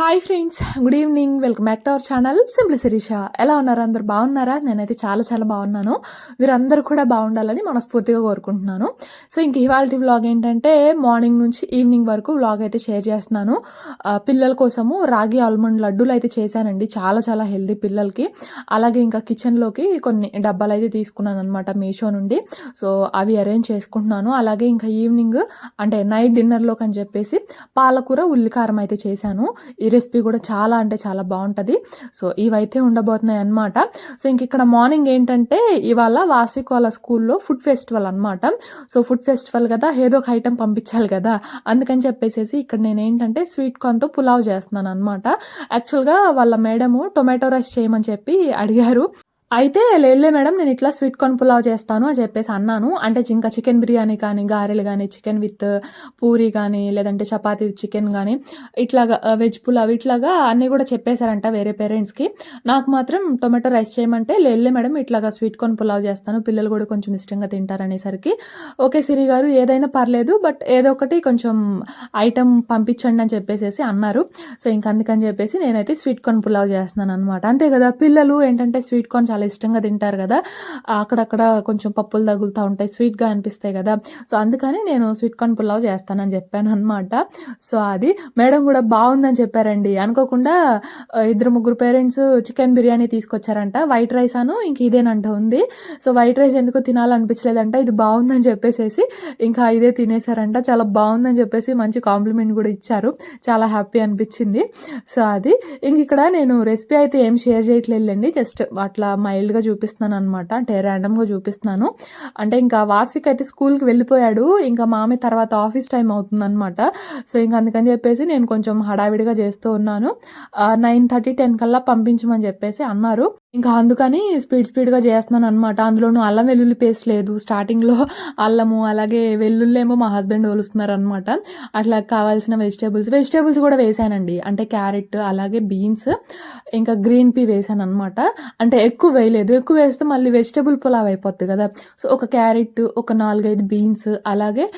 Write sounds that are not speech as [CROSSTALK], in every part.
Hi friends good evening welcome back to our channel simply Sireesha ఎలా ఉన్నారు? అందరు బాగున్నారా? నేనైతే చాలా చాలా బాగున్నాను. వీరందరూ కూడా బాగుండాలని మనస్ఫూర్తిగా కోరుకుంటున్నాను. సో ఇంక ఇవాళ వ్లాగ్ ఏంటంటే మార్నింగ్ నుంచి ఈవినింగ్ వరకు వ్లాగ్ అయితే షేర్ చేస్తున్నాను. పిల్లల కోసము రాగి ఆల్మండ్ లడ్డూలు అయితే చేశానండి. చాలా చాలా హెల్దీ పిల్లలకి. అలాగే ఇంకా కిచెన్లోకి కొన్ని డబ్బాలు అయితే తీసుకున్నాను అనమాట మీషో నుండి. సో అవి అరేంజ్ చేసుకుంటున్నాను. అలాగే ఇంకా ఈవినింగ్ అంటే నైట్ డిన్నర్లోకి అని చెప్పేసి పాలకూర ఉల్లికారం అయితే చేశాను. ఈ రెసిపీ కూడా చాలా అంటే చాలా బాగుంటుంది. సో ఇవైతే ఉండబోతున్నాయి అనమాట సో ఇంక ఇక్కడ మార్నింగ్ ఏంటంటే ఇవాళ వాస్విక్ వాళ్ళ స్కూల్లో ఫుడ్ ఫెస్టివల్ అనమాట సో ఫుడ్ ఫెస్టివల్ కదా ఏదో ఒక ఐటెం పంపించాలి కదా. అందుకని చెప్పేసి ఇక్కడ నేను ఏంటంటే స్వీట్ కార్న్తో పులావ్ చేస్తున్నాను అనమాట యాక్చువల్గా వాళ్ళ మేడము టొమాటో రైస్ చేయమని చెప్పి అడిగారు. అయితే లేదులే మేడం నేను ఇట్లా స్వీట్ కార్న్ పులావ్ చేస్తాను అని చెప్పేసి అన్నాను. అంటే ఇంకా చికెన్ బిర్యానీ కానీ గారెలు కానీ చికెన్ విత్ పూరి కానీ లేదంటే చపాతీ చికెన్ కానీ ఇట్లాగా వెజ్ పులావ్ ఇట్లాగా అన్నీ కూడా చెప్పేశారంట వేరే పేరెంట్స్కి. నాకు మాత్రం టొమాటో రైస్ చేయమంటే లేదులే మేడం ఇట్లాగా స్వీట్ కార్న్ పులావ్ చేస్తాను. పిల్లలు కూడా కొంచెం ఇష్టంగా తింటారనేసరికి ఓకే సిరి గారు ఏదైనా పర్లేదు బట్ ఏదో ఒకటి కొంచెం ఐటెం పంపించండి అని చెప్పేసి అన్నారు. సో ఇంకందుకని చెప్పేసి నేనైతే స్వీట్ కార్న్ పులావ్ చేస్తున్నాను అనమాట అంతే కదా పిల్లలు ఏంటంటే స్వీట్ కార్న్ చాలా ఇష్టంగా తింటారు కదా. అక్కడక్కడ కొంచెం పప్పులు తగులుతూ ఉంటాయి స్వీట్గా అనిపిస్తాయి కదా. సో అందుకని నేను స్వీట్ కార్న్ పులావ్ చేస్తానని చెప్పాను అనమాట సో అది మేడం కూడా బాగుందని చెప్పారండి. అనుకోకుండా ఇద్దరు ముగ్గురు పేరెంట్స్ చికెన్ బిర్యానీ తీసుకొచ్చారంట. వైట్ రైస్ అను ఇంక ఇదేనంట ఉంది. సో వైట్ రైస్ ఎందుకు తినాలనిపించలేదంట. ఇది బాగుందని చెప్పేసేసి ఇంకా ఇదే తినేసారంట చాలా బాగుందని చెప్పేసి మంచి కాంప్లిమెంట్ కూడా ఇచ్చారు. చాలా హ్యాపీ అనిపించింది. సో అది ఇంక ఇక్కడ నేను రెసిపీ అయితే ఏం షేర్ చేయట్లేదండి జస్ట్ అట్లా మైల్డ్గా చూపిస్తున్నాను అనమాట అంటే ర్యాండమ్గా చూపిస్తున్నాను. అంటే ఇంకా వాస్విక్ అయితే స్కూల్కి వెళ్ళిపోయాడు. ఇంకా మామి తర్వాత ఆఫీస్ టైం అవుతుందన్నమాట. సో ఇంకా అందుకని చెప్పేసి నేను కొంచెం హడావిడిగా చేస్తూ ఉన్నాను. నైన్ థర్టీ టెన్ కల్లా పంపించమని చెప్పేసి అన్నారు. ఇంకా అందుకని స్పీడ్ స్పీడ్గా చేస్తున్నాను అనమాట అందులోనూ అల్లం వెల్లుల్లి పేస్ట్ లేదు. స్టార్టింగ్లో [LAUGHS] అల్లము అలాగే వెల్లుల్లి ఏమో మా హస్బెండ్ ఓలుస్తున్నారు అనమాట అట్లా కావాల్సిన వెజిటేబుల్స్ వెజిటేబుల్స్ కూడా వేసానండి. అంటే క్యారెట్ అలాగే బీన్స్ ఇంకా గ్రీన్ పీ వేసాను అనమాట అంటే ఎక్కువ వేయలేదు. ఎక్కువ వేస్తే మళ్ళీ వెజిటేబుల్ పులావ్ అయిపోద్ది కదా. సో ఒక క్యారెట్ ఒక నాలుగైదు బీన్స్ అలాగే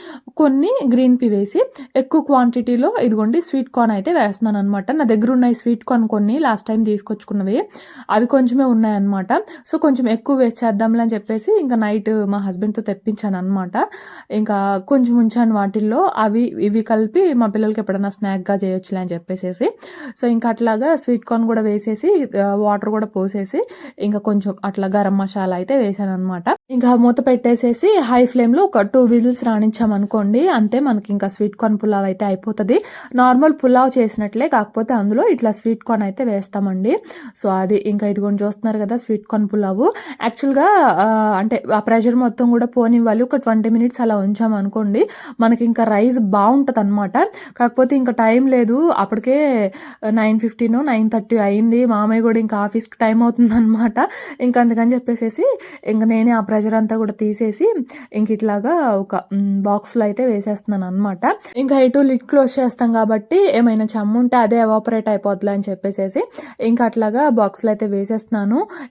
కొన్ని గ్రీన్ పీ వేసి ఎక్కువ క్వాంటిటీలో ఇదిగోండి స్వీట్ కార్న్ అయితే వేస్తున్నాను అనమాట నా దగ్గర ఉన్నాయి స్వీట్ కార్న్ కొన్ని. లాస్ట్ టైం తీసుకొచ్చుకున్నవి. అవి కొంచెం కొంచెమే ఉన్నాయన్నమాట. సో కొంచెం ఎక్కువ వేస్ట్ చేద్దాంలే అని చెప్పేసి ఇంకా నైట్ మా హస్బెండ్తో తెప్పించాను అనమాట ఇంకా కొంచెం ఉంచాను వాటిల్లో. అవి ఇవి కలిపి మా పిల్లలకి ఎప్పుడైనా స్నాక్గా చేయొచ్చులే అని చెప్పేసి సో ఇంకా అట్లాగా స్వీట్ కార్న్ కూడా వేసేసి వాటర్ కూడా పోసేసి ఇంకా కొంచెం అట్లా గరం మసాలా అయితే వేసాను అనమాట ఇంకా మూత పెట్టేసేసి హై ఫ్లేమ్లో ఒక టూ విజిల్స్ రాణించామనుకోండి అంతే మనకి ఇంకా స్వీట్ కార్న్ పులావ్ అయితే అయిపోతుంది. నార్మల్ పులావ్ చేసినట్లే కాకపోతే అందులో ఇట్లా స్వీట్ కార్న్ అయితే వేస్తామండి. సో అది ఇంకా ఇదిగోండి చూస్తున్నారు కదా స్వీట్ కార్న్ పులావు. యాక్చువల్గా అంటే ఆ ప్రెషర్ మొత్తం కూడా పోనివ్వాలి. ఒక ట్వంటీ మినిట్స్ అలా ఉంచాం అనుకోండి మనకి ఇంకా రైస్ బాగుంటుంది అనమాట కాకపోతే ఇంకా టైం లేదు. అప్పటికే నైన్ ఫిఫ్టీన్ నైన్ థర్టీ అయింది. మామయ్య కూడా ఇంకా ఆఫీస్కి టైం అవుతుంది అనమాట ఇంకా అందుకని చెప్పేసి ఇంకా నేనే ఆ ప్రెషర్ అంతా కూడా తీసేసి ఇంక ఇట్లాగా ఒక బాక్స్లో అయితే వేసేస్తున్నాను అనమాట ఇంకా ఎటు లిడ్ క్లోజ్ చేస్తాం కాబట్టి ఏమైనా చమ్ముంటే అదే ఎవాపరేట్ అయిపోద్ది అని చెప్పేసేసి ఇంకా అట్లాగా బాక్స్లో అయితే వేసేస్తున్నాను.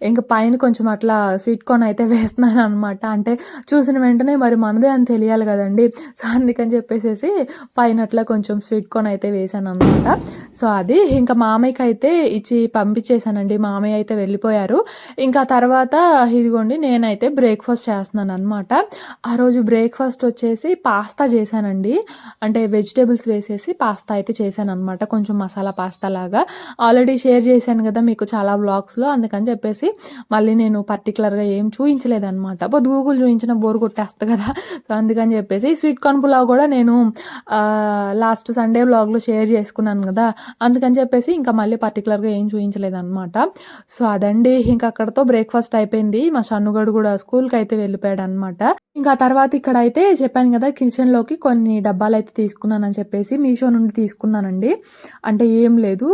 ఇంకా పైన కొంచెం అట్లా స్వీట్ కార్న్ అయితే వేస్తున్నాను అనమాట అంటే చూసిన వెంటనే మరి మనదే అని తెలియాలి కదండి. సో అందుకని చెప్పేసి పైన అట్లా కొంచెం స్వీట్ కార్న్ అయితే వేసాను అనమాట సో అది ఇంకా మామయ్యకి అయితే ఇచ్చి పంపించేశానండి. మామయ్య అయితే వెళ్ళిపోయారు. ఇంకా తర్వాత ఇదిగోండి నేనైతే బ్రేక్ఫాస్ట్ చేస్తున్నాను అనమాట ఆ రోజు బ్రేక్ఫాస్ట్ వచ్చేసి పాస్తా చేశానండి. అంటే వెజిటేబుల్స్ వేసేసి పాస్తా అయితే చేశాను అనమాట కొంచెం మసాలా పాస్తా లాగా. ఆల్రెడీ షేర్ చేశాను కదా మీకు చాలా బ్లాగ్స్లో అందుకని చెప్పేసి మళ్ళీ నేను పర్టికులర్గా ఏం చూపించలేదన్నమాట బట్ గూగుల్ చూపించిన బోర్ కొట్టేస్తా కదా. సో అందుకని చెప్పేసి స్వీట్ కార్న్ పులావ్ కూడా నేను లాస్ట్ సండే బ్లాగ్లో షేర్ చేసుకున్నాను కదా. అందుకని చెప్పేసి ఇంకా మళ్ళీ పర్టికులర్గా ఏం చూపించలేదన్నమాట సో అదండి. ఇంకా అక్కడతో బ్రేక్ఫాస్ట్ అయిపోయింది. మా షన్నుగడు కూడా స్కూల్కి అయితే వెళ్ళిపోయాడు అనమాట ఇంకా తర్వాత ఇక్కడ అయితే చెప్పాను కదా కిచెన్లోకి కొన్ని డబ్బాలు అయితే తీసుకున్నానని చెప్పేసి మీషో నుండి తీసుకున్నానండి. అంటే ఏం లేదు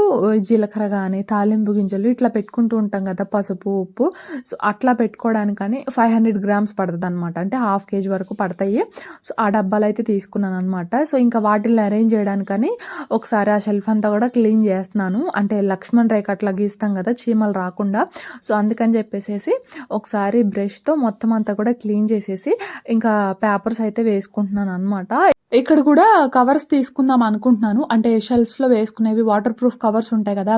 జీలకర్ర కానీ తాలింపు గింజలు ఇట్లా పెట్టుకుంటూ ఉంటాం కదా. పసుపు ఉప్పు. సో అట్లా పెట్టుకోవడానికని ఫైవ్ హండ్రెడ్ గ్రామ్స్ పడుతుంది అనమాట అంటే హాఫ్ కేజీ వరకు పడతాయి. సో ఆ డబ్బాలు అయితే తీసుకున్నాను అనమాట సో ఇంకా వాటిని అరేంజ్ చేయడానికని ఒకసారి ఆ షెల్ఫ్ అంతా కూడా క్లీన్ చేస్తున్నాను. అంటే లక్ష్మణ్ రేఖ అట్లా గీస్తాం కదా చీమలు రాకుండా. సో అందుకని చెప్పేసి ఒకసారి బ్రష్తో మొత్తం అంతా కూడా క్లీన్ చేసేసి ఇంకా పేపర్స్ అయితే వేసుకుంటున్నాను అనమాట ఇక్కడ కూడా కవర్స్ తీసుకుందాం అనుకుంటున్నాను. అంటే షెల్ఫ్స్‌లో వేసుకునేవి వాటర్ ప్రూఫ్ కవర్స్ ఉంటాయి కదా!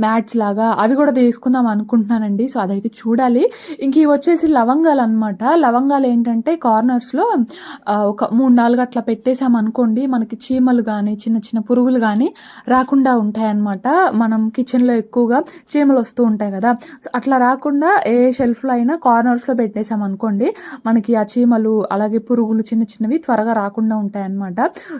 మ్యాట్స్ లాగా అవి కూడా తీసుకుందాం అనుకుంటున్నానండి. సో, అదైతే చూడాలి. ఇంక ఇవి వచ్చేసి లవంగాలు ఏంటంటే కార్నర్స్‌లో ఒక 3, 4 అట్లా పెట్టేసామనుకోండి మనకి చీమలు కానీ చిన్న చిన్న పురుగులు కానీ రాకుండా ఉంటాయన్నమాట. మనం కిచెన్‌లో ఎక్కువగా చీమలు వస్తూ ఉంటాయి కదా! సో, అట్లా రాకుండా ఏ షెల్ఫ్‌లో అయినా కార్నర్స్‌లో పెట్టేసామనుకోండి మనకి ఆ చీమలు అలాగే పురుగులు చిన్న చిన్నవి త్వరగా రాకుండా ఉంటాయన్నమాట.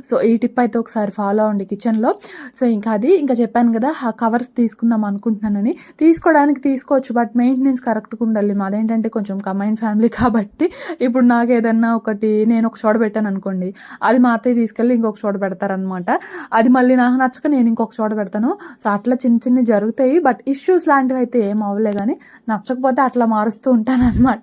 సో, ఈ టిప్ అయితే ఒకసారి ఫాలో అవ్వండి కిచెన్‌లో. సో, ఇంకా అది ఇంకా చెప్పాను కదా! ఆ కవర్స్ తీసుకుందాం అనుకుంటున్నానని. తీసుకోవడానికి తీసుకోవచ్చు. బట్ మెయింటెనెన్స్ కరెక్ట్‌గా ఉండాలి. మాదేంటంటే కొంచెం కమైండ్ ఫ్యామిలీ కాబట్టి ఇప్పుడు నాకు ఏదన్నా ఒకటి నేను ఒక చోట పెట్టాను అనుకోండి అది మా అత్తయ్య తీసుకెళ్ళి ఇంకొక చోట పెడతారనమాట. అది మళ్ళీ నాకు నచ్చక నేను ఇంకొక చోట పెడతాను. సో, అట్లా చిన్న చిన్న జరుగుతాయి. బట్ ఇష్యూస్ లాంటివి అయితే ఏం అవ్వలే అని నచ్చకపోతే అట్లా మారుస్తూ ఉంటాను అనమాట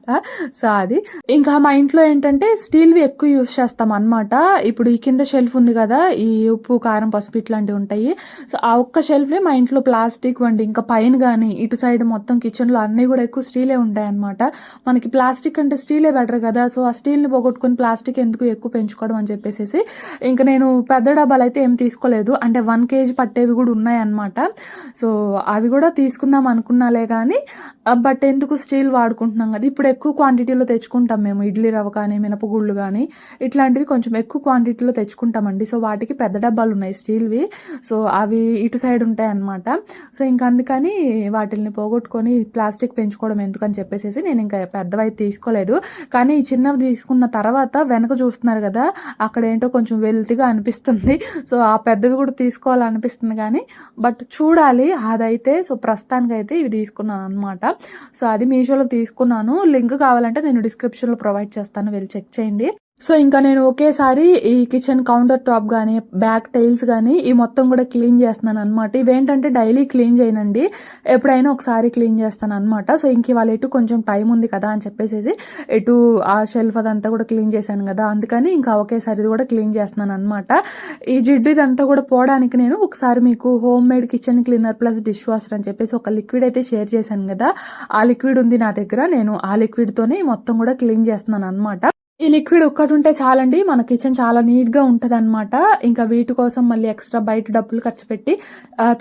సో, అది. ఇంకా మా ఇంట్లో ఏంటంటే స్టీల్‌వి ఎక్కువ యూజ్ చేస్తామనమాట. ఇప్పుడు ఈ కింద షెల్ఫ్ ఉంది కదా! ఈ ఉప్పు, కారం, పసుపు ఇట్లాంటివి ఉంటాయి. సో, ఆ ఒక్క షెల్ఫ్‌లే మా ఇంట్లో ప్లాస్టిక్ వండి ఇంకా పైన కానీ ఇటు సైడ్ మొత్తం కిచెన్‌లో అన్నీ కూడా ఎక్కువ స్టీలే ఉంటాయన్నమాట. మనకి ప్లాస్టిక్ అంటే స్టీలే బెటర్ కదా! సో, ఆ స్టీల్‌ని పోగొట్టుకొని ప్లాస్టిక్ ఎందుకు ఎక్కువ పెంచుకోవడం అని చెప్పేసేసి ఇంక నేను పెద్ద డబ్బాలు అయితే ఏం తీసుకోలేదు. అంటే వన్ కేజీ పట్టేవి కూడా ఉన్నాయన్నమాట. సో, అవి కూడా తీసుకుందాం అనుకున్నాలే కానీ బట్ ఎందుకు స్టీల్ వాడుకుంటున్నాం కదా! ఇప్పుడు ఎక్కువ క్వాంటిటీలో తెచ్చుకుంటాం మేము. ఇడ్లీ రవ్వ కానీ, మినపగుళ్ళు కానీ ఇట్లాంటివి కొంచెం ఎక్కువ క్వాంటిటీలో తెచ్చుకుంటామండి. సో, వాటికి పెద్ద డబ్బాలు ఉన్నాయి స్టీల్‌వి. సో, అవి ఇటు సైడ్ ఉంటాయన్నమాట. సో, ఇంక అందుకని వాటిల్ని పోగొట్టుకొని ప్లాస్టిక్ పెంచుకోవడం ఎందుకని చెప్పేసి నేను ఇంకా పెద్దవి తీసుకోలేదు. కానీ ఈ చిన్నవి తీసుకున్న తర్వాత వెనక చూస్తున్నారు కదా! అక్కడ ఏంటో కొంచెం వెల్తిగా అనిపిస్తుంది. సో, ఆ పెద్దవి కూడా తీసుకోవాలనిపిస్తుంది కానీ బట్ చూడాలి అదైతే. సో, ప్రస్తుతానికైతే ఇవి తీసుకున్నాను అనమాట సో, అది మీషోలో తీసుకున్నాను. లింక్ కావాలంటే నేను డిస్క్రిప్షన్‌లో ప్రొవైడ్ చేస్తాను. వెళ్ళి చెక్ చేయండి. సో, ఇంకా నేను ఒకేసారి ఈ కిచెన్ కౌంటర్ టాప్ కానీ బ్యాక్ టైల్స్ కానీ ఈ మొత్తం కూడా క్లీన్ చేస్తున్నాను అనమాట ఇవేంటంటే డైలీ క్లీన్ చేయనండి. ఎప్పుడైనా ఒకసారి క్లీన్ చేస్తాను అనమాట సో, ఇంక ఇవాళ ఎటు కొంచెం టైం ఉంది కదా! అని చెప్పేసి ఎటు ఆ షెల్ఫ్ అదంతా కూడా క్లీన్ చేశాను కదా! అందుకని ఇంకా ఒకేసారి ఇది కూడా క్లీన్ చేస్తున్నాను అనమాట ఈ జిడ్డు ఇదంతా కూడా పోవడానికి నేను ఒకసారి మీకు homemade kitchen cleaner plus dishwasher అని చెప్పేసి ఒక లిక్విడ్ అయితే షేర్ చేశాను కదా! ఆ లిక్విడ్ ఉంది నా దగ్గర. నేను ఆ లిక్విడ్‌తోనే మొత్తం కూడా క్లీన్ చేస్తున్నాను అనమాట ఈ లిక్విడ్ ఒక్కటుంటే చాలండి మన కిచెన్ చాలా నీట్‌గా ఉంటదనమాట. ఇంకా వీటి కోసం మళ్ళీ ఎక్స్‌ట్రా బయట డబ్బులు ఖర్చు పెట్టి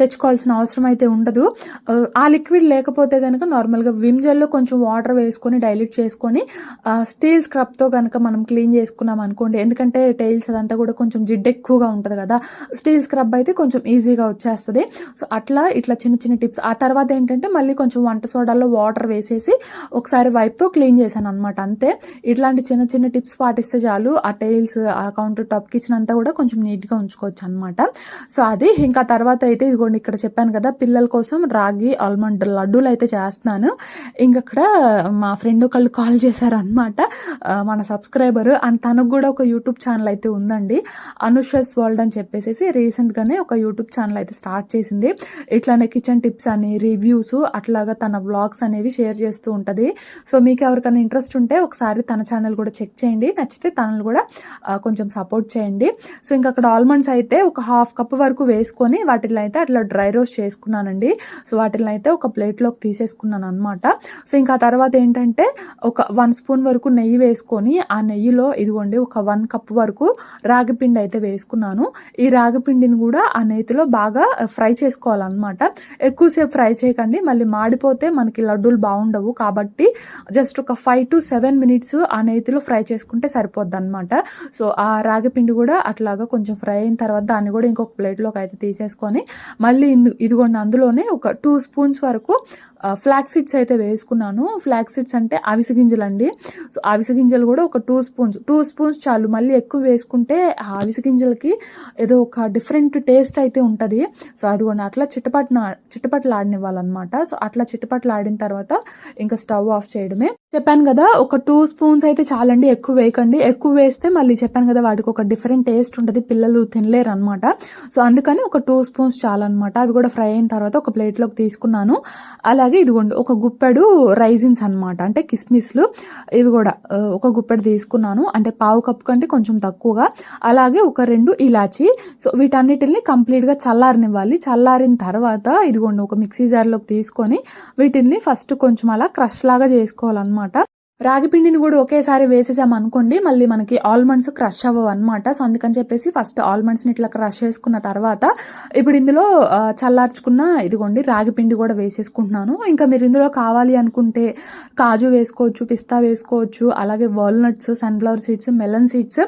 తెచ్చుకోవాల్సిన అవసరం అయితే ఉండదు. ఆ లిక్విడ్ లేకపోతే కనుక నార్మల్‌గా విమ్ జెల్‌లో కొంచెం వాటర్ వేసుకొని డైల్యూట్ చేసుకొని స్టీల్ స్క్రబ్‌తో కనుక మనం క్లీన్ చేసుకున్నాం అనుకోండి. ఎందుకంటే టైల్స్ అదంతా కూడా కొంచెం జిడ్డు ఎక్కువగా ఉంటుంది కదా! స్టీల్ స్క్రబ్ అయితే కొంచెం ఈజీగా వచ్చేస్తుంది సో, అట్లా ఇట్లా చిన్న చిన్న టిప్స్. ఆ తర్వాత ఏంటంటే మళ్ళీ కొంచెం వంట సోడాలో వాటర్ వేసేసి ఒకసారి వైప్‌తో క్లీన్ చేశాను అనమాట అంతే. ఇట్లాంటి చిన్న చిన్న టిప్స్ పాటిస్తే చాలు ఆ టైల్స్, ఆ కౌంటర్ టాప్, కిచెన్ అంతా కూడా కొంచెం నీట్‌గా ఉంచుకోవచ్చు అనమాట సో, అది. ఇంకా తర్వాత అయితే ఇదిగోండి ఇక్కడ చెప్పాను కదా! పిల్లల కోసం రాగి ఆల్మండ్ లడ్డూలైతే చేస్తున్నాను. ఇంకక్కడ మా ఫ్రెండ్ ఒకళ్ళు కాల్ చేశారనమాట. మన సబ్స్క్రైబర్ అండ్ తనకు కూడా ఒక యూట్యూబ్ ఛానల్ అయితే ఉందండి. అనుషస్ వరల్డ్ అని చెప్పేసి రీసెంట్‌గానే ఒక యూట్యూబ్ ఛానల్ అయితే స్టార్ట్ చేసింది. ఇట్లానే కిచెన్ టిప్స్ అని, రివ్యూస్ అట్లాగా తన వ్లాగ్స్ అనేవి షేర్ చేస్తూ ఉంటుంది సో, మీకు ఎవరికైనా ఇంట్రెస్ట్ ఉంటే ఒకసారి తన ఛానల్ కూడా చెక్ చేయండి. నచ్చితే తనని కూడా కొంచెం సపోర్ట్ చేయండి. సో, ఇంక అక్కడ ఆల్మండ్స్ అయితే ఒక హాఫ్ కప్ వరకు వేసుకొని వాటిల్లో అయితే అట్లా డ్రై రోస్ట్ చేసుకున్నానండి. సో, వాటిని అయితే ఒక ప్లేట్‌లోకి తీసేసుకున్నాను అనమాట సో, ఇంకా తర్వాత ఏంటంటే ఒక వన్ స్పూన్ వరకు నెయ్యి వేసుకొని ఆ నెయ్యిలో ఇదిగోండి ఒక వన్ కప్ వరకు రాగి పిండి అయితే వేసుకున్నాను. ఈ రాగి పిండిని కూడా ఆ నెయ్యిలో బాగా ఫ్రై చేసుకోవాలనమాట. ఎక్కువసేపు ఫ్రై చేయకండి. మళ్ళీ మాడిపోతే మనకి లడ్డూలు బాగుండవు కాబట్టి జస్ట్ ఒక 5-7 మినిట్స్ ఆ నెయ్యిలో ఫ్రై చేసుకుంటే సరిపోద్దనమాట. సో, ఆ రాగి పిండి కూడా అట్లాగా కొంచెం ఫ్రై అయిన తర్వాత దాన్ని కూడా ఇంకొక ప్లేట్‌లోకి అయితే తీసేసుకొని మళ్ళీ ఇందు ఇదిగోండి అందులోనే ఒక టూ స్పూన్స్ వరకు ఫ్లాక్ ఫ్లాక్స్ సీడ్స్ అయితే వేసుకున్నాను. ఫ్లాక్స్ సీడ్స్ అంటే అవిసె గింజలండి. సో, అవిసె గింజలు కూడా ఒక టూ స్పూన్స్, టూ స్పూన్స్ చాలు. మళ్ళీ ఎక్కువ వేసుకుంటే ఆ అవిసె గింజలకి ఏదో ఒక డిఫరెంట్ టేస్ట్ అయితే ఉంటుంది సో, అదిగోండి అట్లా చిటపటన చిటపటలాడనివ్వాలనమాట. సో, అట్లా చిటపటలాడిన తర్వాత ఇంకా స్టవ్ ఆఫ్ చేయడమే. చెప్పాను కదా! ఒక టూ స్పూన్స్ అయితే చాలండి. ఎక్కువ వేయకండి. ఎక్కువ వేస్తే మళ్ళీ చెప్పాను కదా! వాటికి ఒక డిఫరెంట్ టేస్ట్ ఉంటుంది పిల్లలు తినలేరు అనమాట సో, అందుకని ఒక టూ స్పూన్స్ చాలనమాట. అవి కూడా ఫ్రై అయిన తర్వాత ఒక ప్లేట్‌లోకి తీసుకున్నాను. అలాగే ఇదిగోండి ఒక గుప్పెడు రైజిన్స్ అనమాట. అంటే కిస్మిస్‌లు ఇవి కూడా ఒక గుప్పెడు తీసుకున్నాను. అంటే పావు కప్పు కంటే కొంచెం తక్కువగా. అలాగే ఒక రెండు ఇలాచి సో, వీటన్నిటిని కంప్లీట్‌గా చల్లారనివ్వాలి. చల్లారిన తర్వాత ఇదిగోండి ఒక మిక్సీ జార్‌లోకి తీసుకొని వీటిల్ని ఫస్ట్ కొంచెం అలా క్రష్ లాగా చేసుకోవాలనమాట. రాగి పిండిని కూడా ఒకేసారి వేసేసాం అనుకోండి మళ్ళీ మనకి ఆల్మండ్స్ క్రష్ అవ్వవు అనమాట సో అందుకని చెప్పేసి ఫస్ట్ ఆల్మండ్స్ని ఇట్లా క్రష్ చేసుకున్న తర్వాత ఇప్పుడు ఇందులో చల్లార్చుకున్న ఇదిగోండి రాగి పిండి కూడా వేసేసుకుంటున్నాను. ఇంకా మీరు ఇందులో కావాలి అనుకుంటే కాజు వేసుకోవచ్చు పిస్తా వేసుకోవచ్చు అలాగే walnuts sunflower seeds melon seeds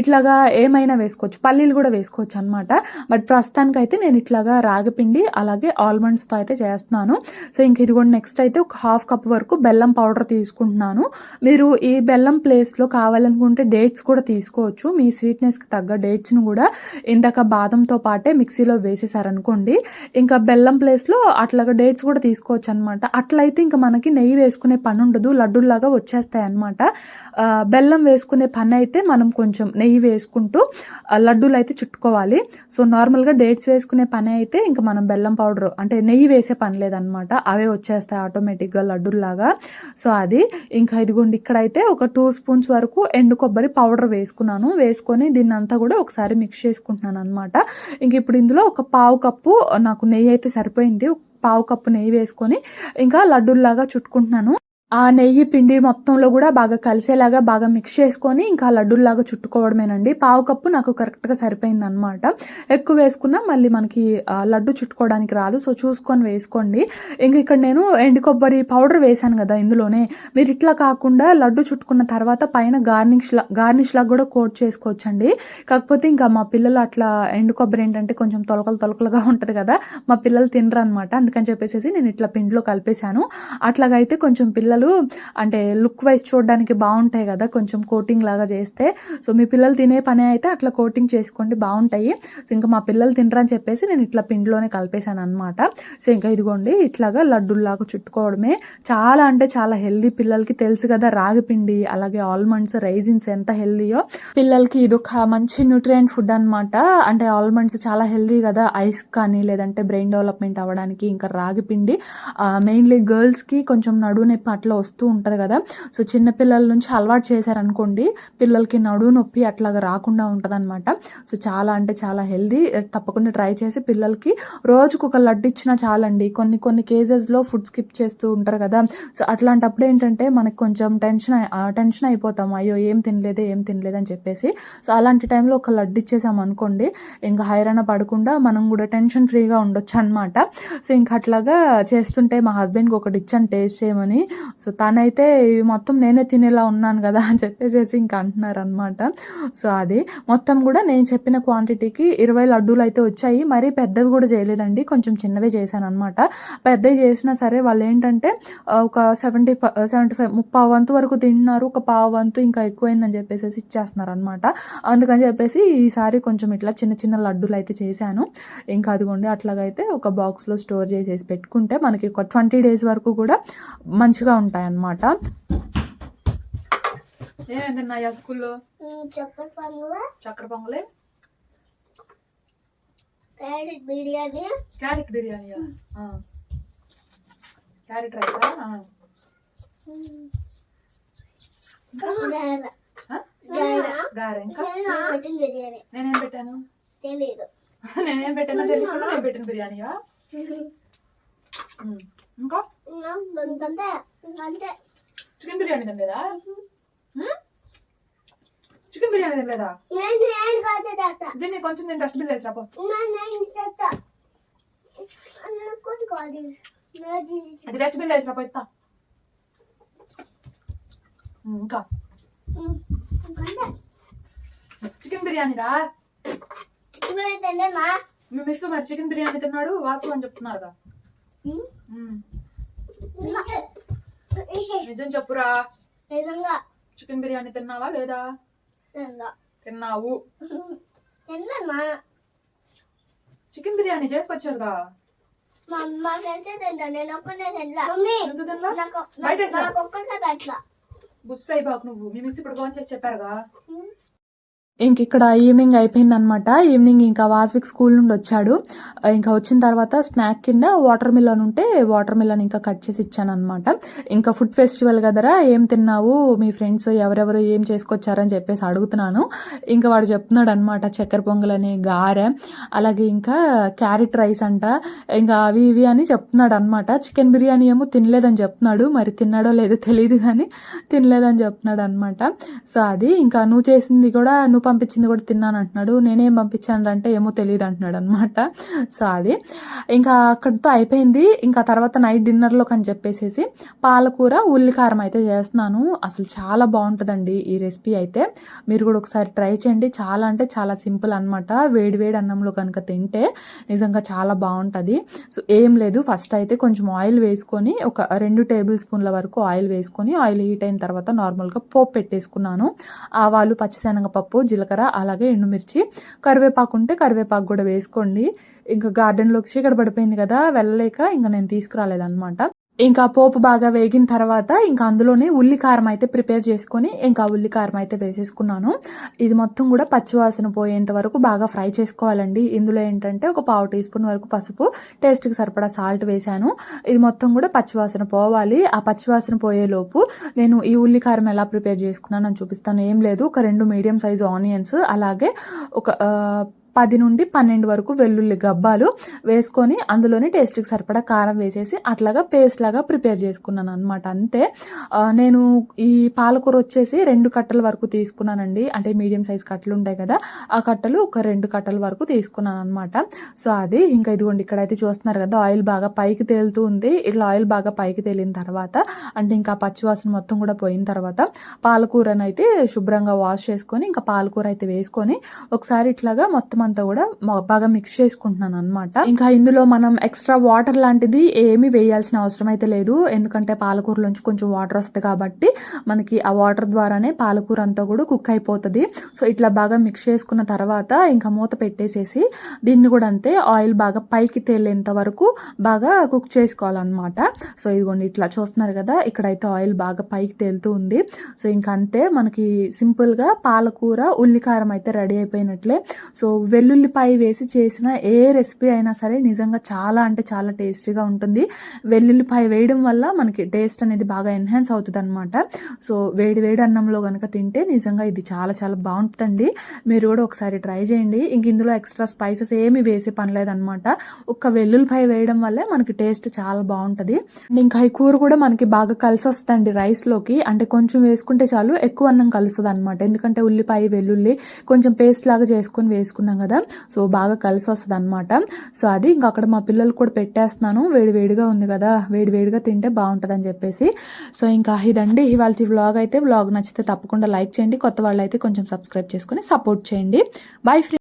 ఇట్లాగా ఏమైనా వేసుకోవచ్చు. పల్లీలు కూడా వేసుకోవచ్చు అనమాట బట్ ప్రస్తుతానికి అయితే నేను ఇట్లాగా రాగి పిండి అలాగే ఆల్మండ్స్తో అయితే చేస్తున్నాను. సో ఇంక ఇదిగోండి నెక్స్ట్ అయితే ఒక హాఫ్ కప్ వరకు బెల్లం పౌడర్ తీసుకుంటున్నాను. మీరు ఈ బెల్లం ప్లేస్లో కావాలనుకుంటే డేట్స్ కూడా తీసుకోవచ్చు. మీ స్వీట్నెస్కి తగ్గ డేట్స్ని కూడా ఇందాక బాదంతో పాటే మిక్సీలో వేసేసారనుకోండి. ఇంకా బెల్లం ప్లేస్లో అట్లాగా డేట్స్ కూడా తీసుకోవచ్చు అనమాట అట్లయితే ఇంకా మనకి నెయ్యి వేసుకునే పని ఉండదు. లడ్డూల్లాగా వచ్చేస్తాయి అనమాట బెల్లం వేసుకునే పని అయితే మనం కొంచెం నెయ్యి వేసుకుంటూ లడ్డూలు అయితే చుట్టుకోవాలి. సో నార్మల్గా డేట్స్ వేసుకునే పని అయితే ఇంకా మనం బెల్లం పౌడర్ అంటే నెయ్యి వేసే పని లేదనమాట అవే వచ్చేస్తాయి ఆటోమేటిక్గా లడ్డూల్లాగా. సో అది. ఇంకా ఇదిగోండి ఇక్కడైతే ఒక టూ స్పూన్స్ వరకు ఎండు కొబ్బరి పౌడర్ వేసుకున్నాను. వేసుకొని దీన్ని అంతా కూడా ఒకసారి మిక్స్ చేసుకుంటున్నాను అనమాట ఇంక ఇప్పుడు ఇందులో ఒక పావు కప్పు నాకు నెయ్యి అయితే సరిపోయింది. పావు కప్పు నెయ్యి వేసుకొని ఇంకా లడ్డూల్లాగా చుట్టుకుంటున్నాను. ఆ నెయ్యి పిండి మొత్తంలో కూడా బాగా కలిసేలాగా బాగా మిక్స్ చేసుకొని ఇంకా లడ్డూల్లాగా చుట్టుకోవడమేనండి. పావు కప్పు నాకు కరెక్ట్గా సరిపోయింది అనమాట ఎక్కువ వేసుకున్నా మళ్ళీ మనకి లడ్డు చుట్టుకోవడానికి రాదు. సో చూసుకొని వేసుకోండి. ఇంక ఇక్కడ నేను ఎండు కొబ్బరి పౌడర్ వేశాను కదా ఇందులోనే. మీరు ఇట్లా కాకుండా లడ్డు చుట్టుకున్న తర్వాత పైన గార్నిష్ గార్నిష్లా గార్నిష్ లాగా కూడా కోట్ చేసుకోవచ్చండి. కాకపోతే ఇంకా మా పిల్లలు అట్లా ఎండు కొబ్బరి ఏంటంటే కొంచెం తొలకలు తొలకలుగా ఉంటుంది కదా మా పిల్లలు తినరు అనమాట అందుకని చెప్పేసి నేను ఇట్లా పిండిలో కలిపేశాను. అట్లాగైతే కొంచెం పిల్లలు అంటే లుక్ వైజ్ చూడడానికి బాగుంటాయి కదా కొంచెం కోటింగ్ లాగా చేస్తే. సో మీ పిల్లలు తినే పని అయితే అట్లా కోటింగ్ చేసుకోండి బాగుంటాయి. సో ఇంకా మా పిల్లలు తినరని చెప్పేసి నేను ఇట్లా పిండిలోనే కలిపేశాను అనమాట సో ఇంకా ఇదిగోండి ఇట్లాగా లడ్డుల్లాగా చుట్టుకోవడమే. చాలా అంటే చాలా హెల్దీ పిల్లలకి తెలుసు కదా రాగి పిండి అలాగే ఆల్మండ్స్ రైజిన్స్ ఎంత హెల్దీయో పిల్లలకి ఇది ఒక మంచి న్యూట్రియంట్ ఫుడ్ అనమాట అంటే ఆల్మండ్స్ చాలా హెల్దీ కదా ఐస్ కానీ లేదంటే బ్రెయిన్ డెవలప్మెంట్ అవ్వడానికి ఇంకా రాగి పిండి. మెయిన్లీ గర్ల్స్కి కొంచెం నడువు నొప్పి అట్లా వస్తూ ఉంటుంది కదా. సో చిన్న పిల్లల నుంచి అలవాటు చేశారనుకోండి పిల్లలకి నడువు నొప్పి అట్లాగా రాకుండా ఉంటుంది సో చాలా అంటే చాలా హెల్దీ. తప్పకుండా ట్రై చేసి పిల్లలకి రోజుకు ఒక లడ్డు ఇచ్చినా చాలండి. కొన్ని కొన్ని కేజెస్లో ఫుడ్ స్కిప్ చేస్తూ ఉంటారు కదా. సో అట్లాంటప్పుడు ఏంటంటే మనకు కొంచెం టెన్షన్ అయి- టెన్షన్ అయిపోతాం. అయ్యో ఏం తినలేదే ఏం తినలేదు అని చెప్పేసి. సో అలాంటి టైంలో ఒక లడ్డు ఇచ్చేసాం అనుకోండి ఇంకా హైరాణ పడకుండా మనం కూడా టెన్షన్ ఫ్రీగా ఉండొచ్చు అనమాట సో ఇంకా అట్లాగా చేస్తుంటే మా హస్బెండ్కి ఒకటి ఇచ్చాను టేస్ట్ చేయమని. సో తనైతే ఇవి మొత్తం నేనే తినేలా ఉన్నాను కదా అని చెప్పేసేసి ఇంకా అంటున్నారు అనమాట సో అది మొత్తం కూడా నేను చెప్పిన క్వాంటిటీకి ఇరవై లడ్డూలు అయితే వచ్చాయి. మరీ పెద్దవి కూడా చేయలేదండి. కొంచెం చిన్నవే చేశాను అనమాట పెద్దవి చేసినా సరే వాళ్ళు ఏంటంటే ఒక సెవెంటీ సెవెంటీ ఫైవ్ ముప్పావు వంతు వరకు తింటున్నారు. ఒక పావు వంతు ఇంకా ఎక్కువైందని చెప్పేసి ఇచ్చేస్తున్నారు అనమాట అందుకని చెప్పేసి ఈసారి కొంచెం ఇట్లా చిన్న చిన్న లడ్డూలు అయితే చేశాను. ఇంకా అదిగోండి అట్లాగైతే ఒక బాక్స్లో స్టోర్ చేసేసి పెట్టుకుంటే మనకి ఒక ట్వంటీ డేస్ వరకు కూడా మంచిగా ఉంటాయి అన్నమాట ఏమైందన్నాయా స్కూల్లో? చక్కెర పొంగల్ చక్కెర పొంగలే? క్యారెట్ బిర్యానీ. క్యారెట్ బిర్యానీయా? క్యారెట్ రైసా? గారె. గారె. ఇంకా? మటన్ బిర్యానీ? నేనేం పెట్టాను? తెలీదు. నేనేం పెట్టానో తెలియకుండా నేను పెట్టిన బిర్యానీయా. [LAUGHS] ఇంకా? ఇంకంతే చికెన్ బిర్యానీ తినలేదా? చికెన్ బిర్యానీ తినలేదా? దీన్ని కొంచెం నేను డస్ట్బిన్ వేసి రాపో. అది డస్ట్బిన్ వేసి రాపో ఇస్తా ఇంకా. చికెన్ బిర్యానీ రా. ఇప్పుడు తిండేమా మీ మిస్ మరి చికెన్ బిర్యానీ తిన్నాడు వాసు అని చెప్తున్నారుగా. నిజం చెప్పురా. నిజంగా. చికెన్ బిర్యానీ తిన్నావా లేదా? నిజంగా తిన్నావు. చికెన్ బిర్యానీ చేసుకొచ్చారుగా? మా మా ఫ్రెండ్స్ తింటా. నేను ఒక్కనే తింటా. బయట బుస్ అయిపోకు నువ్వు. మీ మిస్ ఇప్పుడు ఫోన్ చేసి చెప్పారుగా. ఇంక ఇక్కడ ఈవినింగ్ అయిపోయింది అనమాట ఈవినింగ్ ఇంకా వాజ్విక్ స్కూల్ నుండి వచ్చాడు. ఇంకా వచ్చిన తర్వాత స్నాక్ కింద వాటర్ మిలన్ ఉంటే వాటర్ మిలన్ ఇంకా కట్ చేసి ఇచ్చాను అనమాట ఇంకా ఫుడ్ ఫెస్టివల్ కదరా ఏం తిన్నావు మీ ఫ్రెండ్స్ ఎవరెవరు ఏం చేసుకొచ్చారని చెప్పేసి అడుగుతున్నాను. ఇంకా వాడు చెప్తున్నాడు అనమాట చక్కెర పొంగలని గారె అలాగే ఇంకా క్యారెట్ రైస్ అంట. ఇంకా అవి ఇవి అని చెప్తున్నాడు అనమాట చికెన్ బిర్యానీ ఏమో తినలేదని చెప్తున్నాడు. మరి తిన్నాడో లేదో తెలియదు కానీ తినలేదని చెప్తున్నాడు అనమాట సో అది ఇంకా నువ్వు చేసింది కూడా నువ్వు పంపించింది కూడా తిన్నాను అంటున్నాడు నేనేం పంపించాను అంటే ఏమో తెలియదు అంటున్నాడు అనమాట సో అది. ఇంకా అక్కడితో అయిపోయింది. ఇంకా తర్వాత నైట్ డిన్నర్లోకి అని చెప్పేసేసి పాలకూర ఉల్లికారం అయితే చేస్తున్నాను. అసలు చాలా బాగుంటుందండి ఈ రెసిపీ అయితే. మీరు కూడా ఒకసారి ట్రై చేయండి. చాలా అంటే చాలా సింపుల్ అనమాట వేడి వేడి అన్నంలో కనుక తింటే నిజంగా చాలా బాగుంటుంది. సో ఏం లేదు. ఫస్ట్ అయితే కొంచెం ఆయిల్ వేసుకొని ఒక రెండు టేబుల్ స్పూన్ల వరకు ఆయిల్ వేసుకొని ఆయిల్ హీట్ అయిన తర్వాత నార్మల్గా పోపు పెట్టేసుకున్నాను. ఆవాలు పచ్చిశనగపప్పు జీలకర్ర అలాగే ఎండుమిర్చి. కరివేపాకు ఉంటే కరివేపాకు కూడా వేసుకోండి. ఇంకా గార్డెన్లోకి చీకటి పడిపోయింది కదా వెళ్ళలేక ఇంకా నేను తీసుకురాలేదన్నమాట. ఇంకా పోపు బాగా వేగిన తర్వాత ఇంకా అందులోనే ఉల్లి కారం అయితే ప్రిపేర్ చేసుకొని ఇంకా ఉల్లి కారం అయితే వేసేసుకున్నాను. ఇది మొత్తం కూడా పచ్చివాసన పోయేంత వరకు బాగా ఫ్రై చేసుకోవాలండి. ఇందులో ఏంటంటే ఒక పావు టీ స్పూన్ వరకు పసుపు టేస్ట్కి సరిపడా సాల్ట్ వేశాను. ఇది మొత్తం కూడా పచ్చివాసన పోవాలి. ఆ పచ్చివాసన పోయేలోపు నేను ఈ ఉల్లి కారం ఎలా ప్రిపేర్ చేసుకున్నాను అని చూపిస్తాను. ఏం లేదు. ఒక రెండు మీడియం సైజు ఆనియన్స్ అలాగే ఒక పది నుండి పన్నెండు వరకు వెల్లుల్లి గబ్బాలు వేసుకొని అందులోని టేస్ట్కి సరిపడా కారం వేసేసి అట్లాగా పేస్ట్ లాగా ప్రిపేర్ చేసుకున్నాను అనమాట అంతే. నేను ఈ పాలకూర వచ్చేసి రెండు కట్టల వరకు తీసుకున్నానండి. అంటే మీడియం సైజ్ కట్టలు ఉంటాయి కదా ఆ కట్టలు ఒక రెండు కట్టల వరకు తీసుకున్నాను అనమాట సో అది ఇంకా ఇదిగోండి ఇక్కడైతే చూస్తున్నారు కదా ఆయిల్ బాగా పైకి తేలుతూ ఉంది. ఇట్లా ఆయిల్ బాగా పైకి తేలిన తర్వాత అంటే ఇంకా పచ్చివాసన మొత్తం కూడా పోయిన తర్వాత పాలకూరను అయితే శుభ్రంగా వాష్ చేసుకొని ఇంకా పాలకూర అయితే వేసుకొని ఒకసారి ఇట్లాగా మొత్తం అంతా కూడా బాగా మిక్స్ చేసుకుంటున్నాను అనమాట ఇంకా ఇందులో మనం ఎక్స్ట్రా వాటర్ లాంటిది ఏమీ వేయాల్సిన అవసరం అయితే లేదు. ఎందుకంటే పాలకూరలోంచి కొంచెం వాటర్ వస్తుంది కాబట్టి మనకి ఆ వాటర్ ద్వారానే పాలకూర అంతా కూడా కుక్ అయిపోతుంది. సో ఇట్లా బాగా మిక్స్ చేసుకున్న తర్వాత ఇంకా మూత పెట్టేసేసి దీన్ని కూడా అంతే ఆయిల్ బాగా పైకి తేలేంత వరకు బాగా కుక్ చేసుకోవాలన్నమాట. సో ఇదిగోండి ఇట్లా చూస్తున్నారు కదా ఇక్కడైతే ఆయిల్ బాగా పైకి తేలుతూ ఉంది. సో ఇంకా అంతే మనకి సింపుల్గా పాలకూర ఉల్లికారం అయితే రెడీ అయిపోయినట్లే. సో వెల్లుల్లిపాయ వేసి చేసిన ఏ రెసిపీ అయినా సరే నిజంగా చాలా అంటే చాలా టేస్టీగా ఉంటుంది. వెల్లుల్లిపాయ వేయడం వల్ల మనకి టేస్ట్ అనేది బాగా ఎన్హాన్స్ అవుతుంది అనమాట సో వేడి వేడి అన్నంలో కనుక తింటే నిజంగా ఇది చాలా చాలా బాగుంటుందండి. మీరు కూడా ఒకసారి ట్రై చేయండి. ఇంక ఇందులో ఎక్స్ట్రా స్పైసెస్ ఏమి వేసే పని లేదనమాట ఒక్క వెల్లుల్లిపాయ వేయడం వల్లే మనకి టేస్ట్ చాలా బాగుంటుంది. ఇంకా ఈ కూర కూడా మనకి బాగా కలిసి వస్తుందండి రైస్లోకి అంటే కొంచెం వేసుకుంటే చాలు ఎక్కువ అన్నం కలుస్తుంది అనమాట ఎందుకంటే ఉల్లిపాయ వెల్లుల్లి కొంచెం పేస్ట్ లాగా చేసుకొని వేసుకున్నాం కదా. సో బాగా కలిసి వస్తుంది అనమాట సో అది ఇంకా అక్కడ మా పిల్లలు కూడా పెట్టేస్తున్నాను. వేడి వేడిగా ఉంది కదా. వేడి వేడిగా తింటే బాగుంటుంది చెప్పేసి. సో ఇంకా ఇదండి ఇవాళ వ్లాగ్ అయితే. వ్లాగ్ నచ్చితే తప్పకుండా లైక్ చేయండి. కొత్త వాళ్ళు అయితే కొంచెం సబ్స్క్రైబ్ చేసుకొని సపోర్ట్ చేయండి. Bye friends.